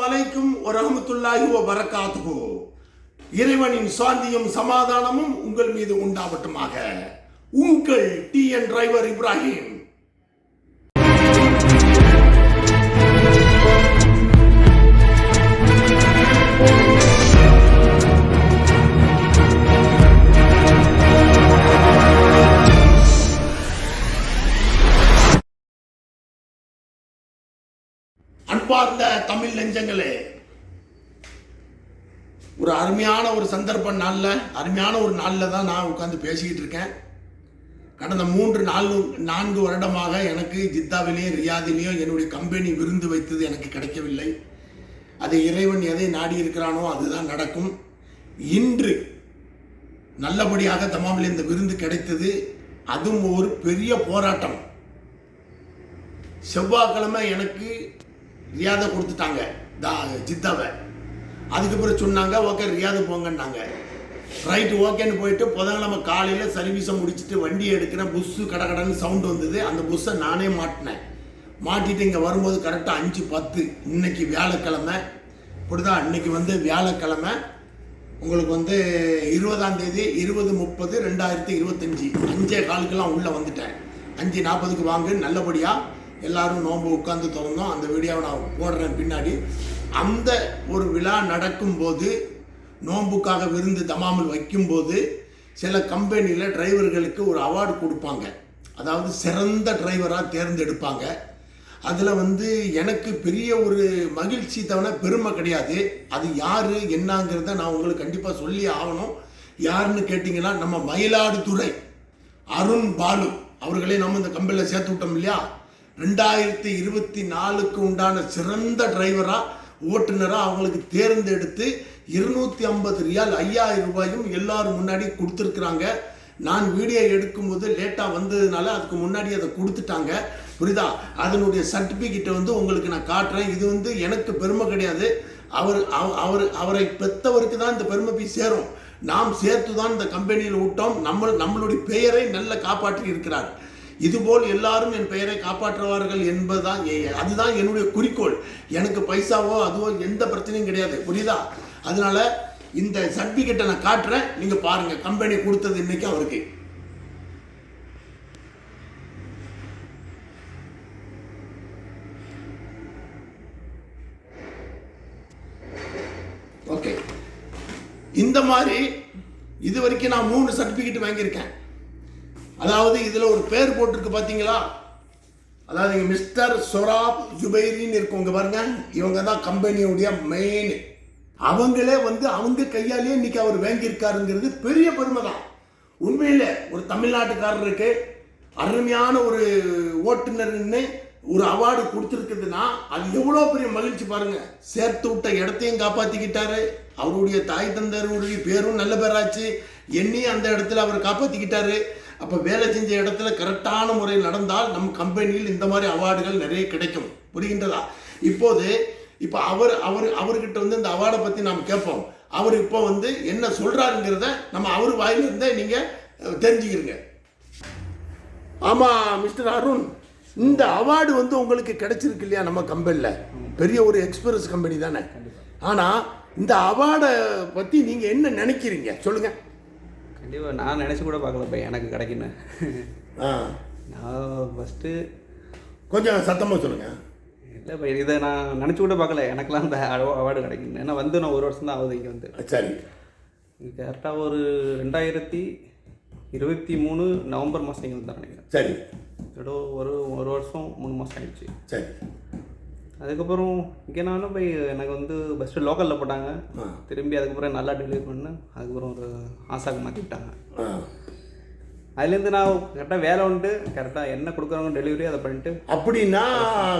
வலைக்கும் வரஹமத்துல்லாஹி வ பரக்காத்துஹு இறைவனின் சாந்தியும் சமாதானமும் உங்கள் மீது உண்டாவட்டுமாக. உங்கள் டி என் டிரைவர் இப்ராஹிம். அன்பார்ந்த தமிழ் நெஞ்சங்களே. ஒரு அருமையான ஒரு சந்தர்ப்ப நாளில் அருமையான ஒரு நாளில் தான் நான் உட்காந்து பேசிக்கிட்டு இருக்கேன். கடந்த மூன்று நாலு நான்கு வருடமாக எனக்கு ஜித்தாவிலேயும் ரியாதிலேயும் என்னுடைய கம்பெனி விருந்து வைத்தது எனக்கு கிடைக்கவில்லை. அது இறைவன் எதை நாடி இருக்கிறானோ அதுதான் நடக்கும். இன்று நல்லபடியாக தமாமில் இந்த விருந்து கிடைத்தது. அதுவும் ஒரு பெரிய போராட்டம். செவ்வாய்க்கிழமை எனக்கு ரியாதை கொடுத்துட்டாங்க. தா ஜித்தாவை. அதுக்கப்புறம் சொன்னாங்க ஓகே ரியாது போங்கன்னாங்க. ரைட்டு ஓகேன்னு போயிட்டு புதன்கிழமை காலையில் சர்வீஸை முடிச்சுட்டு வண்டி எடுக்கிறேன் புஸ்ஸு கடகடன்னு சவுண்டு வந்தது. அந்த புஸ்ஸை நானே மாட்டினேன். மாட்டிட்டு இங்கே வரும்போது கரெக்டாக அஞ்சு பத்து. இன்னைக்கு வியாழக்கிழமை. இப்படிதான் இன்னைக்கு வந்து வியாழக்கிழமை. உங்களுக்கு வந்து இருபதாம் தேதி இருபது முப்பது ரெண்டாயிரத்தி இருபத்தஞ்சி. அஞ்சே காலுக்கெல்லாம் உள்ளே வந்துட்டேன். அஞ்சு நாற்பதுக்கு வாங்க நல்லபடியாக எல்லாரும் நோன்பு உட்காந்து திறந்தோம். அந்த வீடியோவை நான் போடுறேன் பின்னாடி. அந்த ஒரு விழா நடக்கும்போது நோன்புக்காக விருந்து தமாமல் வைக்கும்போது சில கம்பெனியில் டிரைவர்களுக்கு ஒரு அவார்டு கொடுப்பாங்க. அதாவது சிறந்த டிரைவராக தேர்ந்தெடுப்பாங்க. அதில் வந்து எனக்கு பெரிய ஒரு மகிழ்ச்சி தவிர பெருமை கிடையாது. அது யார் என்னங்கிறத நான் உங்களுக்கு கண்டிப்பாக சொல்லி ஆகணும். யாருன்னு கேட்டிங்கன்னா நம்ம மயிலாடுதுறை அருண் பாலு. அவர்களே நம்ம இந்த கம்பெனியில் சேர்த்து விட்டோம் இல்லையா? ரெண்டாயிரத்தி இருபத்தி நாலுக்கு உண்டான சிறந்த டிரைவராக ஓட்டுநராக அவங்களுக்கு தேர்ந்தெடுத்து இருநூற்றி ஐம்பது ரியால் ஐயாயிரம் ரூபாயும் எல்லாரும் முன்னாடி கொடுத்துருக்குறாங்க. நான் வீடியோ எடுக்கும்போது லேட்டாக வந்ததுனால அதுக்கு முன்னாடி அதை கொடுத்துட்டாங்க. புரியுதா? அதனுடைய சர்டிஃபிகேட்டை வந்து உங்களுக்கு நான் காட்டுறேன். இது வந்து எனக்கு பெருமை கிடையாது. அவர் அவ- அவர் அவரை பெற்றவருக்கு தான் இந்த பெருமை போய் சேரும். நாம் சேர்த்து தான் இந்த கம்பெனியில் விட்டோம் நம்ம நம்மளுடைய பெயரை நல்ல காப்பாற்றி இருக்கிறார். இதுபோல் எல்லாரும் என் பெயரை காப்பாற்றுவார்கள் என்பதுதான் அதுதான் என்னுடைய குறிக்கோள். எனக்கு பைசாவோ அதுவோ எந்த பிரச்சனையும் கிடையாது. புரியுதா? அதனால இந்த சர்டிஃபிகேட்டை நான் காட்டுறேன். நீங்க பாருங்க. கம்பெனி கொடுத்தது இன்னைக்கு அவருக்கு. ஓகே இந்த மாதிரி இது வரைக்கும் நான் மூணு சர்டிஃபிகேட் வாங்கியிருக்கேன். அதாவது இதில் ஒரு பேர் போட்டிருக்கு பார்த்தீங்களா அதாவது மிஸ்டர் சொராப் ஜுபைரின்னு இருக்கவங்க பாருங்க. இவங்க தான் கம்பெனியுடைய மெயின் அவங்களே வந்து அவங்க கையாலேயே இன்னைக்கு அவர் வாங்கியிருக்காருங்கிறது பெரிய பெருமை தான் உண்மையில் ஒரு தமிழ்நாட்டுக்காரருக்கு அருமையான ஒரு ஓட்டுநர்னு ஒரு அவார்டு கொடுத்துருக்குதுன்னா அது எவ்வளோ பெரிய மகிழ்ச்சி பாருங்க. சேர்த்து விட்ட இடத்தையும் காப்பாற்றிக்கிட்டாரு அவருடைய தாய் தந்தருடைய பேரும் நல்ல பேராச்சு. எண்ணி அந்த இடத்துல அவர் காப்பாற்றிக்கிட்டாரு அப்போ வேலை செஞ்ச இடத்துல கரெக்டான முறையில் நடந்தால் நம்ம கம்பெனியில் இந்த மாதிரி அவார்டுகள் நிறைய கிடைக்கும். புரிகின்றதா? இப்போது இப்போ அவர் அவர் அவர்கிட்ட வந்து இந்த அவார்டை பற்றி நாம் கேட்போம். அவர் இப்போ வந்து என்ன சொல்கிறாருங்கிறத நம்ம அவர் வாயிலிருந்தே நீங்கள் தெரிஞ்சுக்கிறீங்க ஆமாம் மிஸ்டர் அருண். இந்த அவார்டு வந்து உங்களுக்கு கிடைச்சிருக்கு இல்லையா நம்ம கம்பெனியில் பெரிய ஒரு எக்ஸ்பிரஸ் கம்பெனி தானே. ஆனால் இந்த அவார்டை பற்றி நீங்கள் என்ன நினைக்கிறீங்க? சொல்லுங்கள் கண்டிப்பாக நான் நினச்சி கூட பார்க்கல பை எனக்கு கிடைக்குன்னு. ஆ. நான் ஃபஸ்ட்டு கொஞ்சம் சத்தமாக சொல்லுங்கள் இல்லை பை இதை நான் நினச்சி கூட பார்க்கல. எனக்கெல்லாம் அந்த அவார்டு கிடைக்குன்னு. ஏன்னா வந்து நான் ஒரு வருஷம் தான் ஆகுது இங்கே வந்து. சரி. கரெக்டாக ஒரு ரெண்டாயிரத்தி இருபத்தி மூணு நவம்பர் மாதம் இங்கே வந்து நினைக்கிறேன். சரி. ஏதோ ஒரு ஒரு வருஷம் மூணு மாதம் ஆயிடுச்சு. சரி. அதுக்கப்புறம் இங்கே நானும் போய் எனக்கு வந்து ஃபஸ்ட்டு லோக்கலில் போட்டாங்க. திரும்பி அதுக்கப்புறம் நல்லா டெலிவரி பண்ணேன் அதுக்கப்புறம் ஒரு ஆசாக்கு மாற்றி விட்டாங்க ஆ. அதுலேருந்து நான் கரெக்டாக வேலை வந்துட்டு கரெக்டாக என்ன கொடுக்குறவங்க டெலிவரி அதை பண்ணிட்டு. அப்படின்னா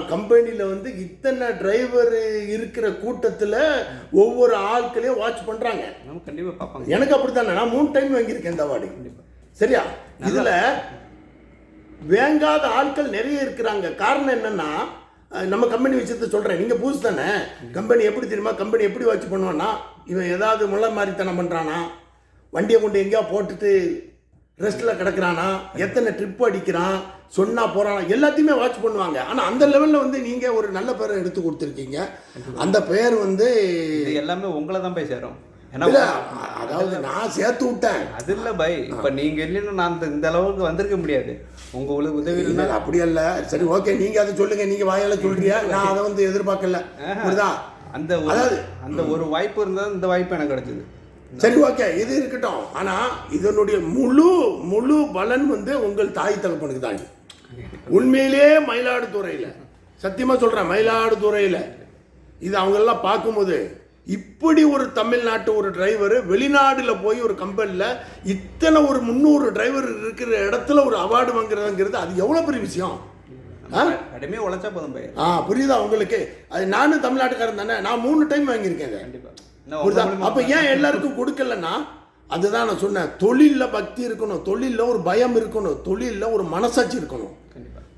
கம்பெனியில் வந்து இத்தனை டிரைவர் இருக்கிற கூட்டத்தில் ஒவ்வொரு ஆட்களையும் வாட்ச் பண்ணுறாங்க நம்ம கண்டிப்பாக பார்ப்பாங்க. எனக்கு அப்படித்தானே? நான் மூணு டைம் வாங்கியிருக்கேன் இந்த அவார்டு. கண்டிப்பாக சரியா? இதில் வேங்காத ஆட்கள் நிறைய இருக்கிறாங்க. காரணம் என்னன்னா நம்ம கம்பெனி விஷயத்த சொல்கிறேன் நீங்கள் புதுசு தானே? கம்பெனி எப்படி தெரியுமா? கம்பெனி எப்படி வாட்ச் பண்ணுவான்னா இவன் ஏதாவது முள்ள மாதிரித்தனம் பண்ணுறானா வண்டியை கொண்டு எங்கேயா போட்டுட்டு ரெஸ்ட்டில் கிடக்குறானா எத்தனை ட்ரிப் அடிக்கிறான் சொன்னா போறானா எல்லாத்தையுமே வாட்ச் பண்ணுவாங்க. ஆனால் அந்த லெவலில் வந்து நீங்கள் ஒரு நல்ல பேரை எடுத்து கொடுத்துருக்கீங்க. அந்த பெயர் வந்து எல்லாமே உங்களை தான் போய் சேரும். அதாவது நான் சேர்த்து விட்டேன். அது இல்லை பை இப்போ நீங்கள் இல்லைன்னா நான் இந்த- இந்த அளவுக்கு வந்திருக்க முடியாது. உங்கள் உங்களுக்கு உதவி இல்ல, அப்படி அல்ல. சரி ஓகே நீங்க அதை சொல்லுங்க. நீங்க வாயால சொல்றியா? நான் அதை வந்து எதிர்பார்க்கல. புரியுதா? அந்த அதாவது- அந்த ஒரு வாய்ப்பு இருந்தால் இந்த வாய்ப்பு எனக்கு கிடைச்சது. சரி ஓகே இது இருக்கட்டும். ஆனா இதனுடைய முழு முழு பலன் வந்து உங்கள் தாய் தகப்பனுக்கு தான். உண்மையிலே மயிலாடுதுறையில. சத்தியமா சொல்றேன் மயிலாடுதுறையில. இது அவங்க எல்லாம் பார்க்கும்போது இப்படி ஒரு தமிழ்நாட்டு ஒரு டிரைவர் வெளிநாடுல போய் ஒரு கம்பெனியில் இத்தனை ஒரு முந்நூறு டிரைவர் இருக்கிற இடத்துல ஒரு அவார்டு வாங்குறதுங்கிறது அது எவ்வளோ பெரிய விஷயம்? கடுமையாக உழைச்சா போதும் ஆ புரியுதா உங்களுக்கு? அது நானும் தமிழ்நாட்டுக்காரன் தானே. நான் மூணு டைம் வாங்கியிருக்கேன் புரியுதா? அப்ப ஏன் எல்லாருக்கும் கொடுக்கலன்னா அதுதான் நான் சொன்னேன். தொழில்ல பக்தி இருக்கணும். தொழில்ல ஒரு பயம் இருக்கணும். தொழில்ல ஒரு மனசாட்சி இருக்கணும்.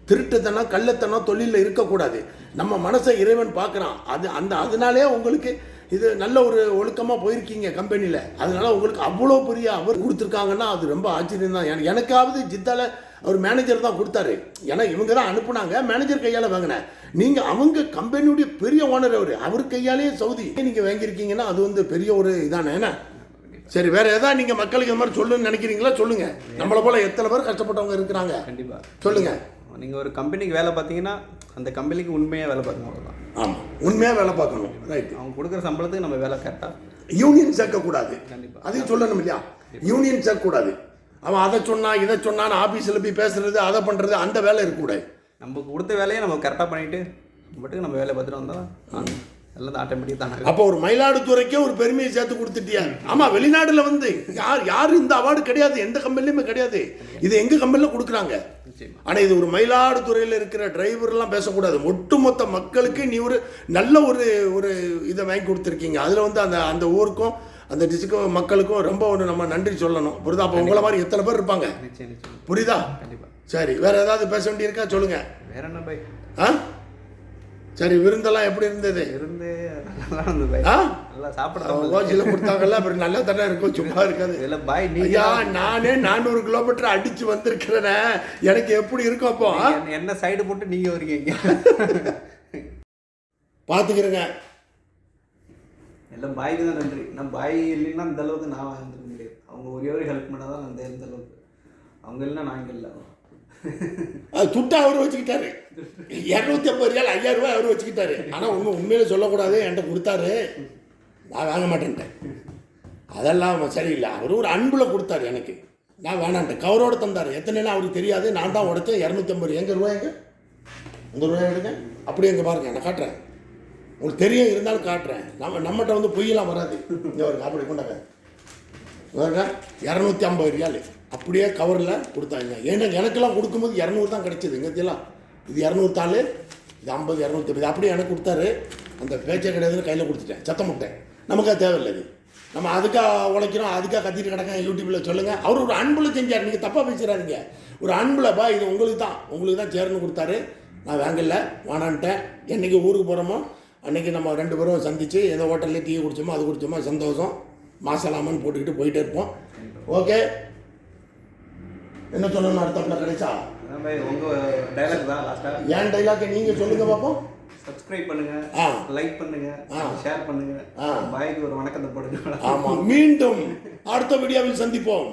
திருட்டுத்தனம் கள்ளத்தனம் தொழிலில் இருக்கக்கூடாது. நம்ம மனசை இறைவன் பார்க்குறான் அது அந்த அதனாலே உங்களுக்கு இது நல்ல ஒரு ஒழுக்கமாக போயிருக்கீங்க கம்பெனியில் அதனால உங்களுக்கு அவ்வளோ பெரிய அவர் கொடுத்துருக்காங்கன்னா அது ரொம்ப ஆச்சரியம் தான். எனக்கு எனக்காவது ஜித்தால அவர் மேனேஜர் தான் கொடுத்தாரு. ஏன்னா இவங்க தான் அனுப்புனாங்க. மேனேஜர் கையால் வாங்கினேன் நீங்கள் அவங்க கம்பெனியுடைய பெரிய ஓனர் அவர். அவர் கையாலேயே சவுதி நீங்கள் வாங்கியிருக்கீங்கன்னா அது வந்து பெரிய ஒரு இதானே என்ன? சரி வேற ஏதாவது நீங்கள் மக்களுக்கு இந்த மாதிரி சொல்லுன்னு நினைக்கிறீங்களா? சொல்லுங்க. நம்மளை போல எத்தனை பேர் கஷ்டப்பட்டவங்க இருக்கிறாங்க? கண்டிப்பாக சொல்லுங்க. நீங்கள் ஒரு கம்பெனிக்கு வேலை பார்த்தீங்கன்னா அந்த கம்பெனிக்கு உண்மையாக வேலை பார்க்கணும் அவ்வளோதான் ஆமாம் உண்மையாக வேலை பார்க்கணும். ரைட் அவங்க கொடுக்குற சம்பளத்துக்கு நம்ம வேலை கரெக்டாக யூனியன் சேர்க்கக்கூடாது. கண்டிப்பா. அதையும் சொல்லணும் இல்லையா? யூனியன் சேர்க்கக்கூடாது. அவன் அதை சொன்னா இதை சொன்னான்னு ஆஃபீஸில் போய் பேசுறது அதை பண்ணுறது அந்த வேலை இருக்கக்கூடாது. நமக்கு கொடுத்த வேலையை நம்ம கரெக்டாக பண்ணிட்டு மட்டும் நம்ம வேலை பார்த்துட்டு வந்தால் எல்லாம் ஆட்டோமேட்டிக் தானே அப்போ ஒரு மயிலாடுதுறைக்கே ஒரு பெருமையை சேர்த்து கொடுத்துட்டியா? ஆமா வெளிநாடுல வந்து யார் யார் இந்த அவார்டு கிடையாது எந்த கம்பெனிலையுமே கிடையாது. இது எங்க கம்பெனில கொடுக்குறாங்க. நிச்சயமா. ஆனா இது ஒரு மயிலாடுதுறையில் இருக்கிற டிரைவர்லாம் பேசக்கூடாது. ஒட்டுமொத்த மக்களுக்கு நீ ஒரு நல்ல ஒரு ஒரு இதை வாங்கி கொடுத்துருக்கீங்க. அதுல வந்து அந்த அந்த ஊருக்கும் அந்த டிஸ்ட்ரிக்ட் மக்களுக்கும் ரொம்ப ஒரு நம்ம நன்றி சொல்லணும். புரியுதா? அப்போ உங்களை மாதிரி எத்தனை பேர் இருப்பாங்க? புரியுதா? சரி வேற ஏதாவது பேச வேண்டியிருக்கா? சொல்லுங்க. வேற என்ன பை? ஆ? சரி விருந்தெல்லாம் எப்படி இருந்தது? இருந்து நல்லா இருந்தது ஆ? நல்லா சாப்பிட கோச்சியில் கொடுத்தாங்கல்ல அப்புறம் நல்லா தானே இருக்கும் சும்மா இருக்காது. இதில் பாய் ஐயா நீங்கள் நானே நானூறு கிலோமீட்டர் அடிச்சு வந்திருக்கிறேனே. எனக்கு எப்படி இருக்கும் அப்போ? என்ன சைடு போட்டு நீங்கள் வரீங்க பார்த்துக்கிறேங்க எல்லாம் பாய்க்கு தான் நன்றி. நான் பாய் இல்லைன்னா இந்த அளவுக்கு நான் வந்துருக்க முடியாது. அவங்க ஒரே ஒரு ஹெல்ப் பண்ணால் தான் அந்த இந்த அளவுக்கு அவங்க இல்லைன்னா நான் இங்கே இல்லை. அது துட்டா அவர் வச்சுக்கிட்டாரு. இரநூத்தி ஐம்பது ரியால் ஐயாயிரம் ரூபாய் அவர் வச்சுக்கிட்டாரு. ஆனால் உண்மை உண்மையில சொல்லக்கூடாது. என்கிட்ட கொடுத்தாரு. நான் வாங்க மாட்டேன்ட்டேன். அதெல்லாம் சரியில்லை. அவர் ஒரு அன்பில் கொடுத்தாரு எனக்கு. நான் வேணான்ட்டேன். கவரோடு தந்தார். எத்தனைனா அவருக்கு தெரியாது. நான் தான் உடைச்சேன். இரநூத்தி ஐம்பது எங்கள் ரூபாய் எங்கே? உங்கள் ரூபாய் எடுங்க. அப்படியே எங்கே பாருங்க. நான் காட்டுறேன். உங்களுக்கு தெரியும். இருந்தாலும் காட்டுறேன். நம்ம நம்மகிட்ட வந்து பொய்யெல்லாம் வராது. இங்கே வருங்க அப்படி கொண்டாங்க இரநூத்தி ஐம்பது ரியால். அப்படியே கவரில் கொடுத்தாங்க. ஏன்னா எனக்கெல்லாம் கொடுக்கும்போது இரநூறு தான் கிடச்சிது எங்கத்தியெல்லாம் இது இரநூறு தாள் இது ஐம்பது இரநூத்தி ஐம்பது அப்படியே எனக்கு கொடுத்தாரு. அந்த பேச்சை கிடையாதுன்னு கையில் கொடுத்துட்டேன். சத்தம் விட்டேன் நமக்கு அது தேவையில்லை இது நம்ம அதுக்காக உழைக்கிறோம் அதுக்காக கத்திட்டு கிடக்கேன் யூடியூப்பில் சொல்லுங்கள் அவர் ஒரு அன்பில் செஞ்சார். நீங்கள் தப்பாக பேசுகிறாருங்க ஒரு அன்பில் இது உங்களுக்கு தான் உங்களுக்கு தான் சேர்னு கொடுத்தாரு. நான் வாங்கல வானான்ட்டேன். என்றைக்கு ஊருக்கு போகிறோமோ அன்றைக்கி நம்ம ரெண்டு பேரும் சந்தித்து ஏதோ ஹோட்டல்லே டீ குடிச்சோமோ அது குடிச்சோமோ சந்தோஷம். மாசலாமன்னு போட்டுக்கிட்டு போயிட்டே இருப்போம். ஓகே? என்ன சொல்லணும் அடுத்தப்பல கிடைச்சா உங்கள் டைலாக் தான் லாஸ்ட்டாக ஏன் டைலாக்கை நீங்கள் சொல்லுங்க பார்ப்போம் சப்ஸ்கிரைப் பண்ணுங்க. லைக் பண்ணுங்க. ஷேர் பண்ணுங்க. பாய்க்கு ஒரு வணக்கத்தை போடுங்க ஆமாம் மீண்டும் அடுத்த வீடியோவில் சந்திப்போம்